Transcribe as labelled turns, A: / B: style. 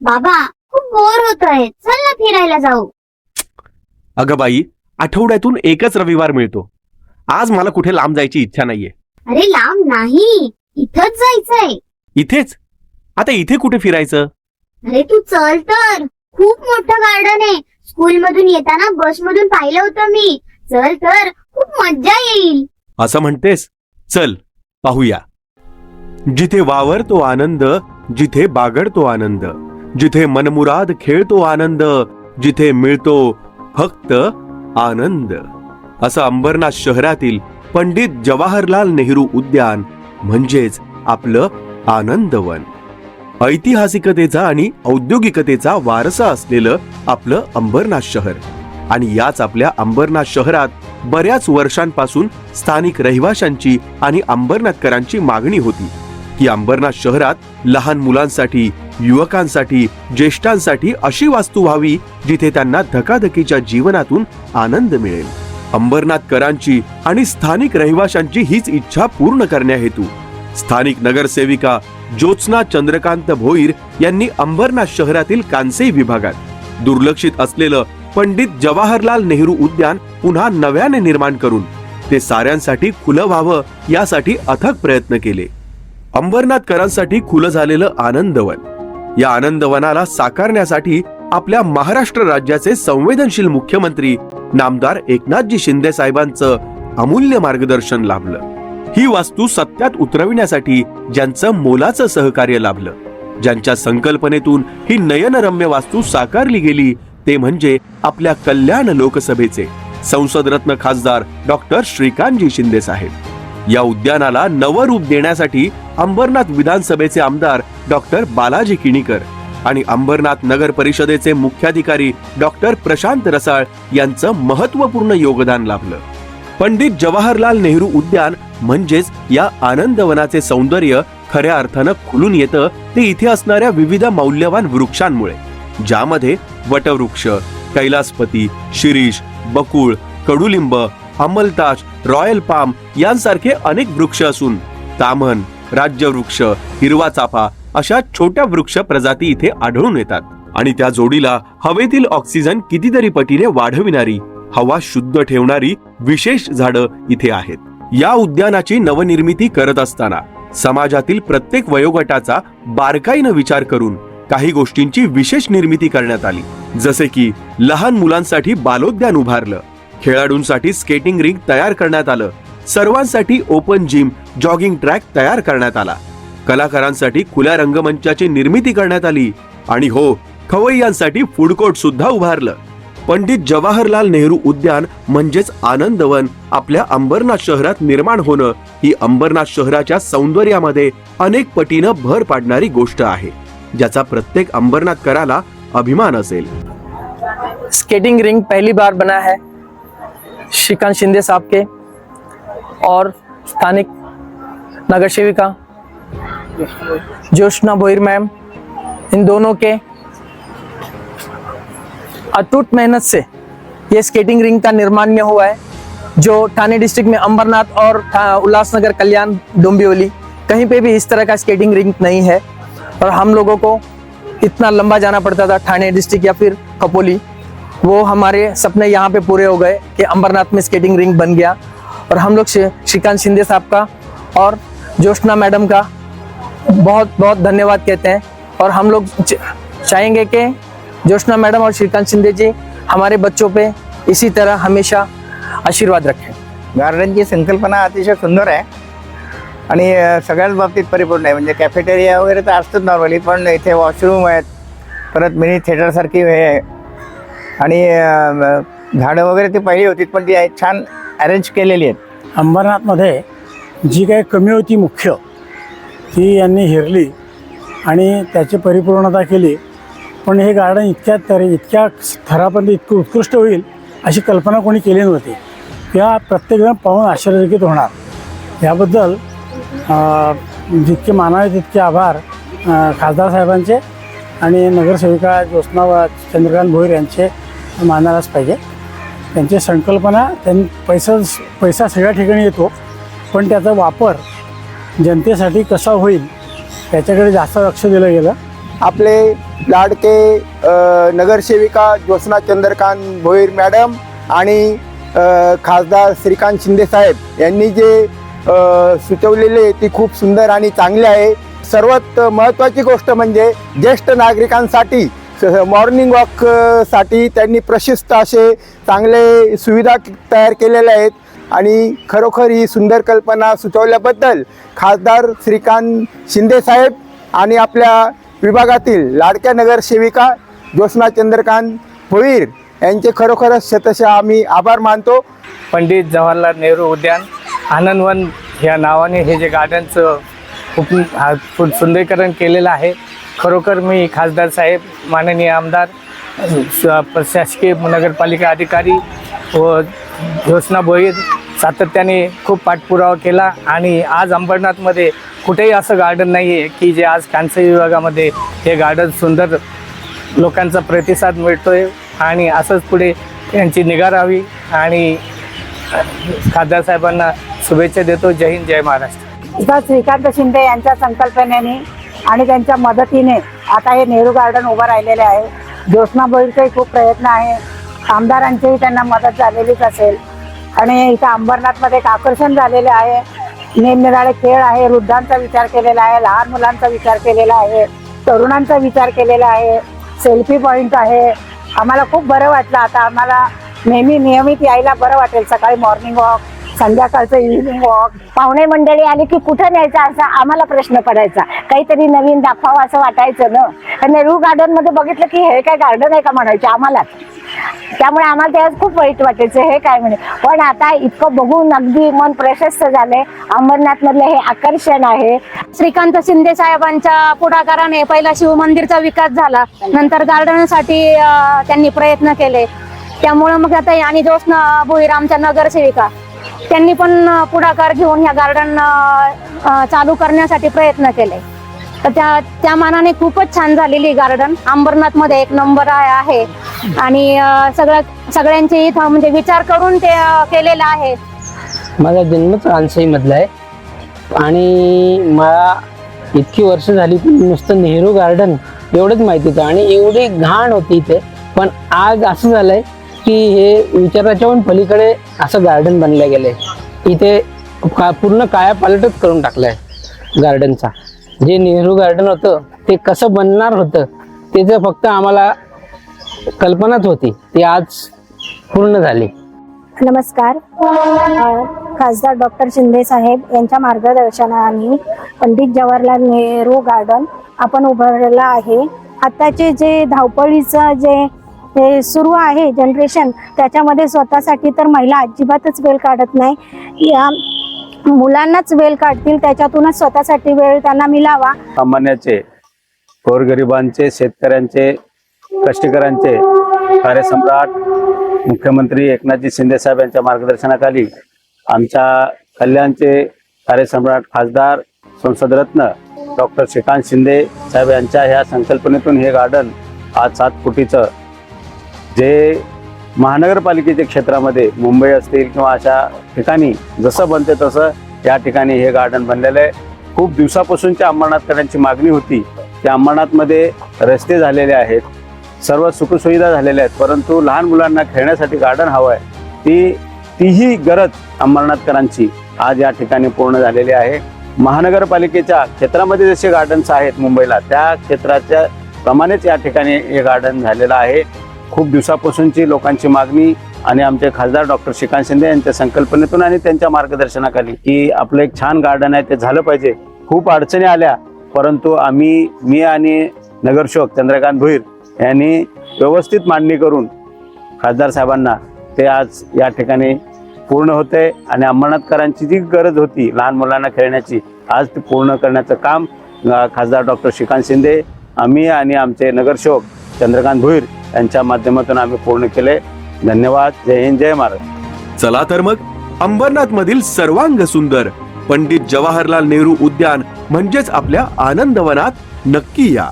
A: बाबा खूप बोर होत आहे चल ना फिरायला जाऊ.
B: अगं बाई आठवड्यातून एकच रविवार मिळतो. आज मला कुठे लांब जायची इच्छा नाहीये.
A: अरे लांब नाही. इथंच जायचंय.
B: इथेच? आता इथे कुठे फिरायचं?
A: अरे तू चल तर. खूप मोठं गार्डन आहे. स्कूल मधून येताना बस मधून पाहिलं होतं मी. चल तर. खूप मज्जा येईल.
B: असं म्हणतेस? चल पाहूया. जिथे वावरतो आनंद जिथे बागडतो आनंद. जिथे मनमुराद खेळतो आनंद जिथे मिळतो फक्त आनंद. असं अंबरनाथ शहरातील पंडित जवाहरलाल नेहरू उद्यान म्हणजेच आपलं आनंदवन. ऐतिहासिकतेचा आणि औद्योगिकतेचा वारसा असलेलं आपलं अंबरनाथ शहर. आणि याच आपल्या अंबरनाथ शहरात बऱ्याच वर्षांपासून स्थानिक रहिवाशांची आणि अंबरनाथकरांची मागणी होती. की अंबरनाथ शहरात लहान मुलांसाठी युवकांसाठी ज्येष्ठांसाठी अशी वास्तू व्हावी जिथे त्यांना धकाधकीच्या जीवनातून आनंद मिळेल. अंबरनाथकरांची आणि स्थानिक रहिवाशांची हीच इच्छा पूर्ण करण्याहेतू स्थानिक नगरसेविका ज्योत्स्ना चंद्रकांत भोईर यांनी अंबरनाथ शहरातील कांसे विभागात दुर्लक्षित असलेलं पंडित जवाहरलाल नेहरू उद्यान पुन्हा नव्याने निर्माण करून ते साऱ्यांसाठी खुलं व्हावं यासाठी अथक प्रयत्न केले. अंबरनाथकरांसाठी खुलं झालेलं आनंदवन. या आनंदवनाला साकारण्यासाठी आपल्या महाराष्ट्र राज्याचे संवेदनशील मुख्यमंत्री नामदार एकनाथजी शिंदे साहेबांचं अमूल्य मार्गदर्शन लाभलं. ही वास्तू सत्यात उतरविण्यासाठी ज्यांचं मोलाचं सहकार्य लाभलं. ज्यांच्या संकल्पनेतून ही नयनरम्य वास्तू साकारली गेली ते म्हणजे आपल्या कल्याण लोकसभेचे संसदरत्न खासदार डॉक्टर श्रीकांतजी शिंदे साहेब. या उद्यानाला नवं रूप देण्यासाठी अंबरनाथ विधानसभेचे आमदार डॉक्टर बालाजी किणीकर आणि अंबरनाथ नगर परिषदेचे मुख्याधिकारी डॉक्टर प्रशांत रसाळ यांचं महत्त्वपूर्ण योगदान लाभलं. पंडित जवाहरलाल नेहरू उद्यान म्हणजेच या आनंदवनाचे सौंदर्य खऱ्या अर्थानं खुलून येतं ते इथे असणाऱ्या विविध मौल्यवान वृक्षांमुळे. ज्यामध्ये वटवृक्ष कैलासपती शिरीष बकुळ कडुलिंब अमलताश रॉयल पाम यांसारखे अनेक वृक्ष असून तामन राज्यवृक्ष हिरवा चाफा अशा छोट्या वृक्ष प्रजाती इथे आढळून येतात. आणि त्या जोडीला हवेतील ऑक्सिजन कितीतरी पटीने वाढविणारी हवा शुद्ध ठेवणारी विशेष झाडं इथे आहेत. या उद्यानाची नवनिर्मिती करत असताना समाजातील प्रत्येक वयोगटाचा बारकाईनं विचार करून काही गोष्टींची विशेष निर्मिती करण्यात आली. जसे की लहान मुलांसाठी बालोद्यान उभारलं खेळाडूंसाठी स्केटिंग रिंग तयार करण्यात आलं. सर्वांसाठी ओपन जिम जॉगिंग ट्रॅक तयार करण्यात आला. कलाकारांसाठी खुल्या रंगमंचाची निर्मिती करण्यात आली. आणि हो खवय्यांसाठी फूड कोर्ट सुद्धा उभारलं. पंडित जवाहरलाल नेहरू उद्यान म्हणजेच आनंदवन आपल्या अंबरनाथ शहरात निर्माण होणं ही अंबरनाथ शहराच्या सौंदर्यामध्ये अनेक पटीनं भर पाडणारी गोष्ट आहे. ज्याचा प्रत्येक अंबरनाथ कराला अभिमान असेल.
C: स्केटिंग रिंग पहली बार बना है। श्रीकांत शिंदे साहब के और स्थानिक नगर सेविका जोशना भोईर मैम, इन दोनों के अटूट मेहनत से ये स्केटिंग रिंग का निर्माण में हुआ है, जो थाने डिस्ट्रिक्ट में अंबरनाथ और उल्लासनगर, कल्याण, डोंबिवली, कहीं पे भी इस तरह का स्केटिंग रिंग नहीं है। और हम लोगों को इतना लंबा जाना पड़ता था थाने डिस्ट्रिक्ट या फिर कपोली। वो हमारे सपने यहाँ पे पूरे हो गए कि अंबरनाथ में स्केटिंग रिंग बन गया। और हम लोग श्रीकांत शिंदे साहब का और जोशना मैडम का बहुत बहुत धन्यवाद कहते हैं। और हम लोग चाहेंगे कि जोशना मैडम और श्रीकांत शिंदे जी हमारे बच्चों पे इसी तरह हमेशा आशीर्वाद रखें।
D: गार्डनची संकल्पना अतिशय सुंदर आहे आणि सगळ्याच बाबतीत परिपूर्ण आहे. म्हणजे कॅफेटेरिया वगैरे तर असतंच नॉर्मली पण इथे वॉशरूम आहेत. परत मिनी थिएटरसारखी हे आहे. आणि झाडं वगैरे ती पहिली होती पण ती छान अरेंज केलेली आहेत.
E: अंबरनाथमध्ये जी काही कमी होती मुख्य ती यांनी हेरली आणि त्याची परिपूर्णता केली. पण हे गार्डन इतक्या तरी इतक्या थरापर्यंत इतकं उत्कृष्ट होईल अशी कल्पना कोणी केली नव्हती. किंवा प्रत्येकजण पाहून आश्चर्यचकित होणार. याबद्दल जितके मानावे तितके आभार खासदार साहेबांचे आणि नगरसेविका ज्योत्स्ना चंद्रकांत भोईर यांचे. मानायलाच पाहिजे. त्यांची संकल्पना त्यां पैसा पैसा सगळ्या ठिकाणी येतो पण त्याचा वापर जनतेसाठी कसा होईल त्याच्याकडे जास्त लक्ष दिलं गेलं.
D: आपले लाडके नगरसेविका ज्योत्ना चंद्रकांत भोईर मॅडम आणि खासदार श्रीकांत शिंदे साहेब यांनी जे सुचवलेले ती खूप सुंदर आणि चांगली आहे. सर्वात महत्त्वाची गोष्ट म्हणजे ज्येष्ठ नागरिकांसाठी मॉर्निंग वॉकसाठी त्यांनी प्रशस्त असे चांगले सुविधा तयार केलेल्या आहेत. आणि खरोखर ही सुंदर कल्पना सुचवल्याबद्दल खासदार श्रीकांत शिंदेसाहेब आणि आपल्या विभागातील लाडक्या नगरसेविका ज्योत्स्ना चंद्रकांत भोईर यांचे खरोखरच शतशः आम्ही आभार मानतो.
F: पंडित जवाहरलाल नेहरू उद्यान आनंदवन ह्या नावाने हे जे गार्डनचं हा- खूप सुंदरीकरण केलेलं आहे. खरोखर मी खासदार साहेब माननीय आमदार प्रशासकीय नगरपालिका अधिकारी व ज्योत्ना भोईर सातत्याने खूप पाठपुरावा केला आणि आज अंबरनाथमध्ये कुठेही असं गार्डन नाही आहे की जे आज कॅन्सर विभागामध्ये हे गार्डन सुंदर लोकांचा प्रतिसाद मिळतो आहे आणि असंच पुढे यांची निगा राहावी आणि खासदार साहेबांना शुभेच्छा देतो. जय हिंद जय महाराष्ट्र.
G: श्रीकांत शिंदे यांच्या संकल्पनेने आणि त्यांच्या मदतीने आता हे नेहरू गार्डन उभं राहिलेले आहे. ज्योत्स्ना बोईरचाही खूप प्रयत्न आहे. आमदारांचीही त्यांना मदत झालेलीच असेल. आणि इथं अंबरनाथमध्ये एक आकर्षण झालेले आहे. निरनिराळे खेळ आहे. वृद्धांचा विचार केलेला आहे. लहान मुलांचा विचार केलेला आहे. तरुणांचा विचार केलेला आहे. सेल्फी पॉईंट आहे. आम्हाला खूप बरं वाटलं. आता आम्हाला नेहमी नियमित यायला बरं वाटेल. सकाळी मॉर्निंग वॉक संध्याकाळचं इव्हिनिंग वॉक पाहुणे मंडळी आली की कुठं न्यायचा असा आम्हाला प्रश्न पडायचा. काहीतरी नवीन दाखवावं असं वाटायचं ना. नेहरू गार्डनमध्ये बघितलं की हे काय गार्डन आहे का म्हणायचे आम्हाला. त्यामुळे आम्हाला त्यावेळेस खूप वाईट वाटायचं हे काय म्हणे. पण आता इतकं बघून अगदी मन प्रशस्त झालंय. अंबरनाथ मधलं हे आकर्षण आहे.
H: श्रीकांत शिंदे साहेबांच्या पुढाकाराने पहिला शिव मंदिरचा विकास झाला. नंतर गार्डनसाठी साठी त्यांनी प्रयत्न केले. त्यामुळे मग आता आणि ज्योत्स्ना भुईरामच्या नगरसेविका. त्यांनी पण पुढाकार घेऊन ह्या गार्डन चालू करण्यासाठी प्रयत्न केले. तर त्या त्या मानाने खूपच छान झालेली गार्डन अंबरनाथमध्ये एक नंबर आहे आणि सगळं सगळ्या सगळ्यांचे इथं म्हणजे विचार करून ते केलेलं आहे.
I: माझा जन्मच रानसाईमधला आहे. आणि मला इतकी वर्ष झाली नुसतं नेहरू गार्डन एवढंच माहिती होतं. आणि एवढी घाण होती इथे. पण आज असं झालंय की हे विचाराच्या पण पलीकडे असं गार्डन बनलं गेलंय. इथे का पूर्ण काया पालटच करून टाकलंय गार्डनचा जे नेहरू गार्डन होतं ते कसं बनणार होतं त्याचं फक्त आम्हाला कल्पनाच होती ती आज पूर्ण झाली.
G: नमस्कार. खासदार डॉक्टर शिंदे साहेब यांच्या मार्गदर्शनाने पंडित जवाहरलाल नेहरू गार्डन आपण उभारलेलं आहे. आताचे जे धावपळीचं जे हे सुरू आहे जनरेशन त्याच्यामध्ये स्वतःसाठी तर महिला अजिबातच वेळ काढत नाही. या मुलांनाच वेळ काढतील त्याच्यातूनच स्वतःसाठी वेळ त्यांना मिळावा.
J: सामान्याचे गोरगरिबांचे शेतकऱ्यांचे कष्टकऱ्यांचे. कार्यसम्राट मुख्यमंत्री एकनाथजी शिंदे साहेब यांच्या मार्गदर्शनाखाली आमच्या कल्याणचे कार्यसम्राट खासदार संसदरत्न डॉक्टर श्रीकांत शिंदे साहेब यांच्या ह्या संकल्पनेतून हे गार्डन आज सात कोटीचं जे महानगरपालिकेच्या क्षेत्रामध्ये मुंबई असतील किंवा अशा ठिकाणी जसं बनते तसं या ठिकाणी हे गार्डन बनलेलं आहे. खूप दिवसापासूनची अंबरनाथकरांची मागणी होती की अंबरनाथमध्ये रस्ते झालेले आहेत सर्व सुखसुविधा झालेल्या आहेत परंतु लहान मुलांना खेळण्यासाठी गार्डन हवं आहे. ती तीही गरज अंबरनाथकरांची आज या ठिकाणी पूर्ण झालेली आहे. महानगरपालिकेच्या क्षेत्रामध्ये जसे गार्डन्स आहेत मुंबईला त्या क्षेत्राच्या प्रमाणेच या ठिकाणी हे गार्डन झालेलं आहे. खूप दिवसापासूनची लोकांची मागणी आणि आमचे खासदार डॉक्टर श्रीकांत शिंदे यांच्या संकल्पनेतून आणि त्यांच्या मार्गदर्शनाखाली की आपलं एक छान गार्डन आहे ते झालं पाहिजे. खूप अडचणी आल्या परंतु आम्ही मी आणि नगरसेवक चंद्रकांत भोईर यांनी व्यवस्थित मांडणी करून खासदार साहेबांना ते आज या ठिकाणी पूर्ण होते आणि अंबरनाथकरांची जी गरज होती लहान मुलांना खेळण्याची आज ती पूर्ण करण्याचं काम खासदार डॉक्टर श्रीकांत शिंदे आम्ही आणि आमचे नगरसेवक चंद्रकांत भोईर यांच्या माध्यमातून आम्ही पूर्ण केले. धन्यवाद. जय हिंद जय महाराज
B: चला तर मग अंबरनाथ मधील सर्वांग सुंदर पंडित जवाहरलाल नेहरू उद्यान म्हणजेच आपल्या आनंदवनात नक्की या.